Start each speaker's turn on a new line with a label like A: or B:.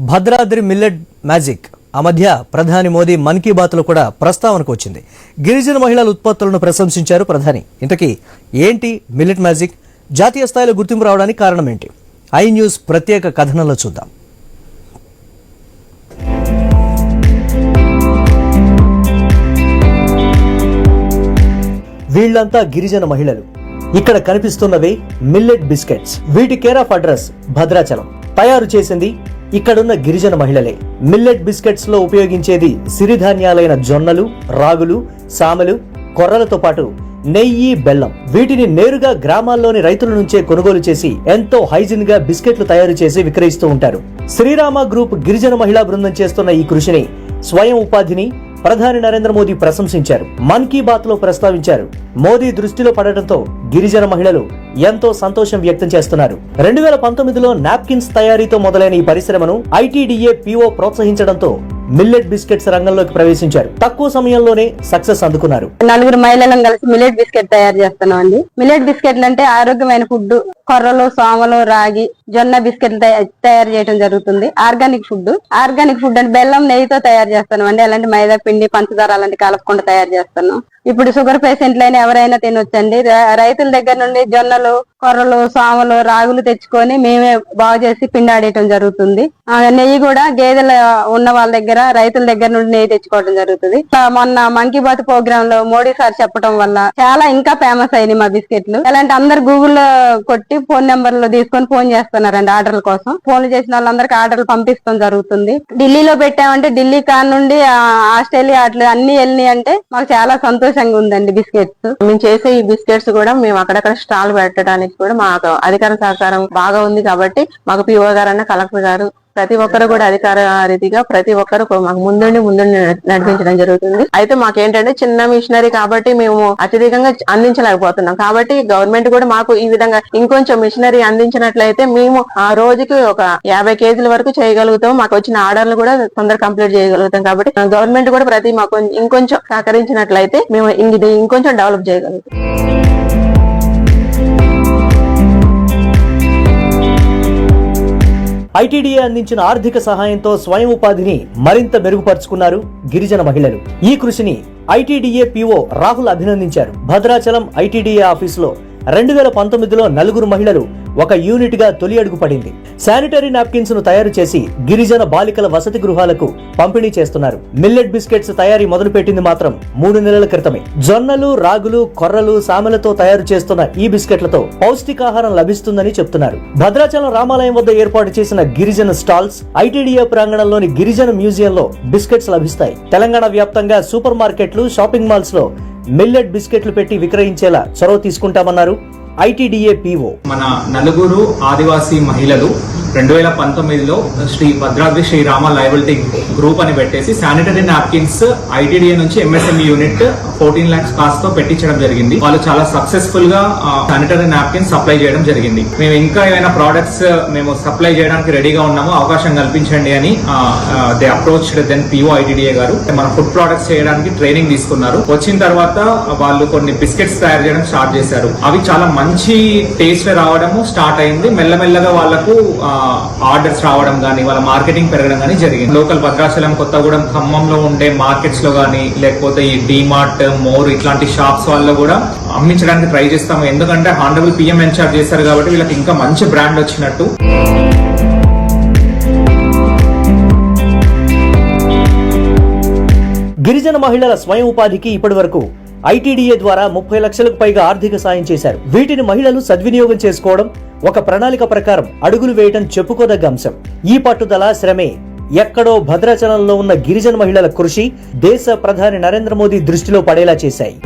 A: Bhadradri millet magic. ఆ మధ్య ప్రధాని మోదీ మన్ కీ బాత్లో కూడా ప్రస్తావనకు వచ్చింది. గిరిజన మహిళల ఉత్పత్తులను ప్రశంసించారు ప్రధాని. ఇంతకీ ఏంటి మిల్లెట్ మ్యాజిక్? జాతీయ స్థాయిలో గుర్తింపు రావడానికి కారణం ఏంటి? ఐ న్యూస్ ప్రత్యేక కథనంలో చూద్దాం. వీళ్ళంతా గిరిజన మహిళలు. ఇక్కడ కనిపిస్తున్నవి మిల్లెట్ బిస్కెట్స్. వీటి కేర్ ఆఫ్ అడ్రస్ భద్రాచలం. తయారు చేసింది ఇక్కడున్న గిరిజన మహిళలే. మిల్లెట్ బిస్కెట్స్లో ఉపయోగించేది సిరిధాన్యాలైన జొన్నలు రాగులు సామలు కొర్రలతో పాటు నెయ్యి బెల్లం. వీటిని నేరుగా గ్రామాల్లోని రైతుల నుంచే కొనుగోలు చేసి ఎంతో హైజిన్గా బిస్కెట్లు తయారు చేసి విక్రయిస్తూ ఉంటారు. శ్రీరామ గ్రూప్ గిరిజన మహిళా బృందం చేస్తున్న ఈ కృషిని స్వయం ఉపాధిని ప్రధాని నరేంద్ర మోదీ ప్రశంసించారు. మన్ కీ బాత్లో ప్రస్తావించారు. మోదీ దృష్టిలో పడటంతో గిరిజన మహిళలు ఎంతో సంతోషం వ్యక్తం చేస్తున్నారు. రెండు వేల పంతొమ్మిదిలో నాప్కిన్స్ తయారీతో మొదలైన ఈ పరిశ్రమను ఐటీడీఏ పీఓ ప్రోత్సహించడంతో మిల్లెట్ బిస్కెట్స్ రంగంలోకి ప్రవేశించారు. తక్కువ సమయంలోనే సక్సెస్ అందుకున్నారు.
B: నలుగురు మహిళలను కలిసి మిల్లెట్ బిస్కెట్ తయారు చేస్తున్నాం అండి మిల్లెట్ బిస్కెట్లు అంటే ఆరోగ్యమైన ఫుడ్ కొర్రలు సోమలు రాగి జొన్న బిస్కెట్లు తయారు చేయడం జరుగుతుంది. ఆర్గానిక్ ఫుడ్ ఆర్గానిక్ ఫుడ్ అంటే బెల్లం నెయ్యితో తయారు చేస్తున్నాం అండి అలాంటి మైదా పిండి పంచదార అలాంటి కలపకుండా తయారు చేస్తున్నాం. ఇప్పుడు షుగర్ పేషెంట్లైనా ఎవరైనా తినొచ్చండి. రైతుల దగ్గర నుండి జొన్నలు కొర్రలు సామలు రాగులు తెచ్చుకొని మేమే బాగు చేసి పిండాడేయటం జరుగుతుంది. ఆ, నెయ్యి కూడా గేదెల ఉన్న వాళ్ళ దగ్గర రైతుల దగ్గర నుండి నెయ్యి తెచ్చుకోవడం జరుగుతుంది. మొన్న మంకీ బాత్ ప్రోగ్రామ్లో మోడీ సార్ చెప్పడం వల్ల చాలా ఇంకా ఫేమస్ అయినాయి మా బిస్కెట్లు. అలాంటి అందరు గూగుల్లో కొట్టి ఫోన్ నెంబర్లో తీసుకొని ఫోన్ చేస్తున్నారండి ఆర్డర్ల కోసం. ఫోన్ చేసిన వాళ్ళందరికి ఆర్డర్లు పంపిస్తాం జరుగుతుంది. ఢిల్లీలో పెట్టామంటే ఢిల్లీ కాన్ నుండి ఆస్ట్రేలియా అట్లా అన్ని వెళ్ళినాయి అంటే మాకు చాలా సంతోషం. సంతోషంగా ఉందండి బిస్కెట్స్.
C: మేము చేసే ఈ బిస్కెట్స్ కూడా మేము అక్కడక్కడ స్టాల్ పెట్టడానికి కూడా మాకు అధికార సహకారం బాగా ఉంది కాబట్టి మాకు పిఓ గారు అన్న కలెక్టర్ గారు ప్రతి ఒక్కరు కూడా అధికార రీతిగా ప్రతి ఒక్కరు మాకు ముందుండి ముందుండి నడిపించడం జరుగుతుంది. అయితే మాకేంటంటే చిన్న మిషనరీ కాబట్టి మేము అత్యధికంగా అందించలేకపోతున్నాం. కాబట్టి గవర్నమెంట్ కూడా మాకు ఈ విధంగా ఇంకొంచెం మిషనరీ అందించినట్లయితే మేము ఆ రోజుకి ఒక యాభై కేజీల వరకు చేయగలుగుతాం. మాకు వచ్చిన ఆర్డర్లు కూడా తొందరగా కంప్లీట్ చేయగలుగుతాం. కాబట్టి గవర్నమెంట్ కూడా ప్రతి మాకు ఇంకొంచెం సహకరించినట్లయితే మేము ఇది ఇంకొంచెం డెవలప్ చేయగలుగుతాం.
A: ఐటీడీఏ అందించిన ఆర్థిక సహాయంతో స్వయం ఉపాధిని మరింత మెరుగుపరుచుకున్నారు గిరిజన మహిళలు. ఈ కృషిని ఐటీడీఏ పీఓ రాహుల్ అభినందించారు. భద్రాచలం ఐటీడీఏ ఆఫీసులో రెండు వేల పంతొమ్మిదిలో నలుగురు మహిళలు ఒక యూనిట్గా తొలి అడుగు పడింది. శానిటరీ నాప్కిన్స్ను తయారు చేసి గిరిజన బాలికల వసతి గృహాలకు పంపిణీ చేస్తున్నారు. మిల్లెట్ బిస్కెట్స్ తయారీ మొదలుపెట్టింది మాత్రం మూడు నెలల క్రితమే. జొన్నలు రాగులు కొర్రలు సామెలతో తయారు చేస్తున్న ఈ బిస్కెట్లతో పౌష్టికాహారం లభిస్తుందని చెప్తున్నారు. భద్రాచలం రామాలయం వద్ద ఏర్పాటు చేసిన గిరిజన స్టాల్స్ ఐటీడీఏ ప్రాంగణంలోని గిరిజన మ్యూజియంలో బిస్కెట్స్ లభిస్తాయి. తెలంగాణ వ్యాప్తంగా సూపర్ మార్కెట్లు షాపింగ్ మాల్స్లో మిల్లెట్ బిస్కెట్లు పెట్టి విక్రయించేలా చొరవ తీసుకుంటామన్నారు ఐటీడీఏ పీఓ.
D: మన నలుగురు ఆదివాసీ మహిళలు రెండు వేల పంతొమ్మిదిలో శ్రీ భద్రాద్రి శ్రీ రామ లయబిలిటీ గ్రూప్ అని పెట్టేసి శానిటరీ నాప్కిన్స్ ఐటీడీఏ నుంచి ఎంఎస్ఎంఈ యూనిట్ ఫోర్టీన్ ల్యాక్స్ కాస్ట్తో పెట్టించడం జరిగింది. వాళ్ళు చాలా సక్సెస్ఫుల్గా శానిటరీ నాప్కిన్స్ సప్లై చేయడం జరిగింది. మేము ఇంకా ఏమైనా ప్రోడక్ట్స్ మేము సప్లై చేయడానికి రెడీగా ఉన్నాము అవకాశం కల్పించండి అని they approach then PO ITDA గారు. మన ఫుడ్ ప్రోడక్ట్స్ చేయడానికి ట్రైనింగ్ తీసుకున్నారు. వచ్చిన తర్వాత వాళ్ళు కొన్ని బిస్కెట్స్ తయారు చేయడం స్టార్ట్ చేశారు. అవి చాలా మంచి టేస్ట్ రావడము స్టార్ట్ అయింది. మెల్లమెల్లగా వాళ్ళకు ఆర్డర్స్ రావడం కానీ వాళ్ళ మార్కెటింగ్ పెరగడం కానీ జరిగింది. లోకల్ భద్రాచలం కొత్తగూడెం ఖమ్మంలో ఉండే మార్కెట్స్లో కానీ లేకపోతే ఈ డిమార్ట్ మోర్ ఇట్లాంటి షాప్స్ వాళ్ళు కూడా అమ్మించడానికి ట్రై చేస్తాము. ఎందుకంటే హానరబుల్ పిఎం ఎన్చార్జ్ చేశారు కాబట్టి వీళ్ళకి ఇంకా మంచి బ్రాండ్ వచ్చినట్టు.
A: గిరిజన మహిళల స్వయం ఉపాధికి ఇప్పటి వరకు ఐటీడీఏ ద్వారా ముప్పై లక్షలకు పైగా ఆర్థిక సాయం చేశారు. వీటిని మహిళలు సద్వినియోగం చేసుకోవడం ఒక ప్రణాళిక ప్రకారం అడుగులు వేయటం చెప్పుకోదగ్గ అంశం. ఈ పట్టుదల శ్రమే. ఎక్కడో భద్రాచలంలో ఉన్న గిరిజన మహిళల కృషి దేశ ప్రధాని నరేంద్ర మోదీ దృష్టిలో పడేలా చేశాయి.